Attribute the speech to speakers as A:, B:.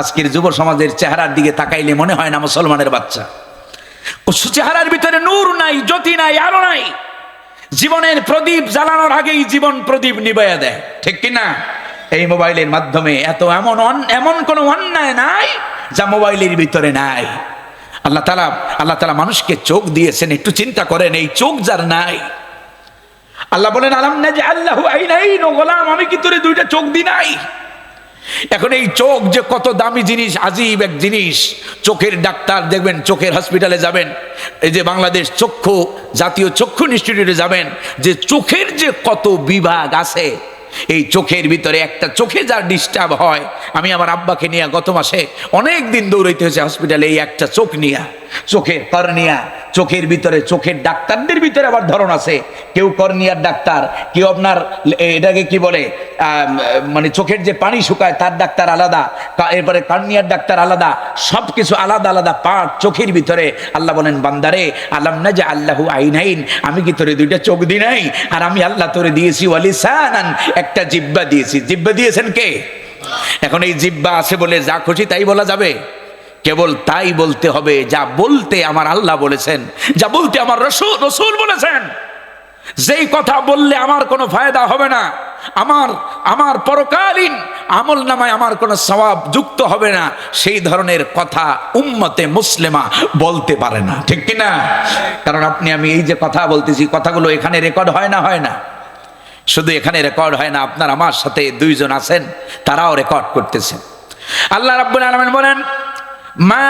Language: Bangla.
A: আজকের যুব সমাজের চেহারার দিকে তাকাইলে মনে হয় না মুসলমানের বাচ্চা। চেহারার ভিতরে নূর নাই, জ্যোতি নাই, আলো নাই। জীবনের প্রদীপ জ্বালানোর আগেই জীবন প্রদীপ নিবাইয়া দেয়। ঠিক কি না? এই মোবাইলের মাধ্যমে এত এমন এমন কোনো অন্যায় নাই যা মোবাইলের ভিতরে নাই। আল্লাহ তালা আল্লাহ তালা মানুষকে চোখ দিয়েছেন, একটু চিন্তা করেন, এই চোখ যার নাই। আল্লাহ বলেন, আলাম না যে আল্লাহ আমি কি তোরে দুইটা চোখ দি নাই? এখন এই চোখ যে কত দামি জিনিস, আজীব এক জিনিস। চোখের ডাক্তার দেখবেন, চোখের হসপিটালে যাবেন। এই যে বাংলাদেশ চক্ষু, জাতীয় চক্ষু ইনস্টিটিউটে যাবেন, যে চোখের যে কত বিভাগ আছে, এই চোখের ভিতরে একটা চোখে যা ডিস্টার্ব হয়, আমি আমার আব্বাকে নিয়ে গত মাসে অনেক দিন দৌড়াইতে হয়েছে হসপিটালে এই একটা চোখ নিয়ে। চোখের কর্নিয়া, চোখের ভিতরে চোখের ডাক্তারদের ভিতরে আবার ধরন আছে। কেউ কর্নিয়ার ডাক্তার, কেউ আপনার এটাকে কি বলে? মানে চোখের যে পানি শুকায় তার ডাক্তার আলাদা এরপরে কর্নিয়ার ডাক্তার আলাদা সব কিছু আলাদা আলাদা পার্ট চোখের ভিতরে। আল্লাহ বলেন, বান্দারে, আলাম না যে আল্লাহু আইনাইন, আমি কি তোরে দুইটা চোখ দি নাই? আর আমি আল্লাহ তোরে দিয়েছি ওয়ালিসানান, একটা জিব্বা দিয়েছি। জিব্বা দিয়েছেন কে? এখন এই জিব্বা আছে বলে যা খুশি তাই বলা যাবে। কেবল তাই বলতে হবে, যা বলতে আমার আল্লাহ বলেছেন, যা বলতে আমার রসুল রসুল বলেছেন। যেই কথা বললে আমার কোনো ফায়দা হবে না। আমার আমার পরকালীন আমল নামায় আমার কোনো সওয়াব যুক্ত হবে না। সেই ধরনের কথা উম্মতে মুসলিমা বলতে পারে না। ঠিক কি না কারণ আপনি, আমি এই যে কথা বলতেছি, কথাগুলো এখানে রেকর্ড হয় না হয় না? শুধু এখানে রেকর্ড হয় না, আপনার আমার সাথে দুইজন আছেন, তারাও রেকর্ড করতেছেন। আল্লাহ রাব্বুল আলামিন বলেন, মা